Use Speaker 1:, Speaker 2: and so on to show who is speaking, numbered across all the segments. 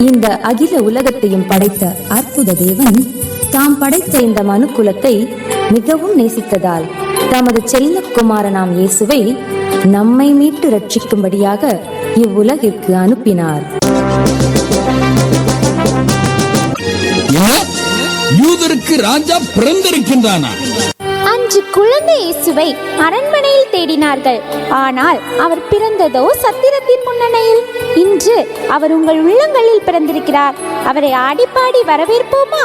Speaker 1: இந்த அகில உலகத்தையும் படைத்த அற்புத தேவன் தாம் படைத்த இந்த மனுக்குலத்தை மிகவும் நேசித்ததால் தமது செல்ல குமாரனாம் இயேசுவை நம்மை மீட்டு ரட்சிக்கும்படியாக இவ்வுலகிற்கு அனுப்பினார்.
Speaker 2: யூதருக்கு ராஜா பிறந்திருக்கின்றானா?
Speaker 3: அன்று குழந்தை இயேசுவை அரண்மனையில் தேடினார்கள். ஆனால் அவர் பிறந்ததோ சத்திரத்தின் முன்னணியில். இன்று அவர் உங்கள் உள்ளங்களில் பிறந்திருக்கிறார். அவரை ஆடிப்பாடி வரவேற்போமா?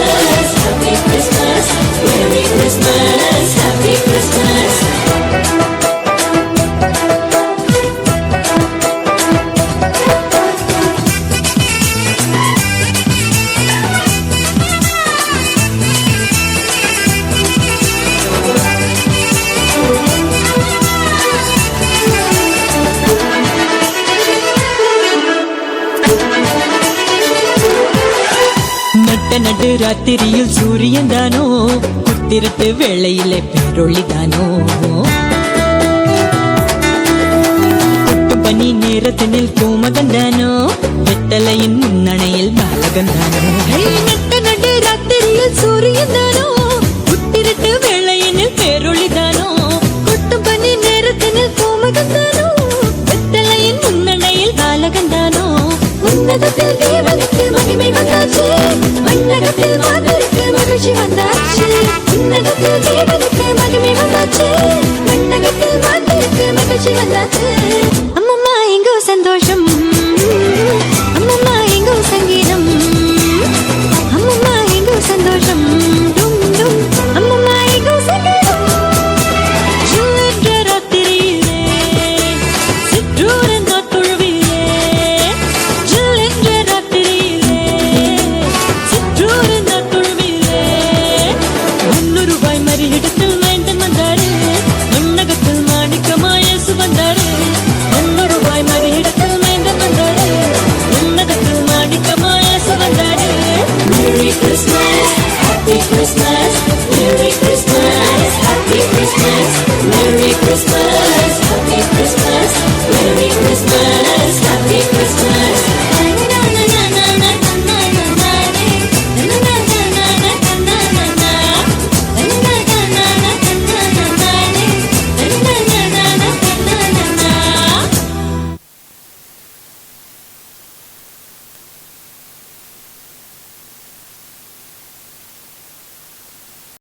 Speaker 4: நட்ட நடு ராத்திரியில் சூரியன் தானோ? குத்திரட்டு வேளையிலே பேரொழி தானோ? கொட்டும் பனி நேரத்தினில் கோமகன் தானோ? வெத்தலையின் முன்னணையில் பாலகன் தானோ? Christmas, Happy Christmas.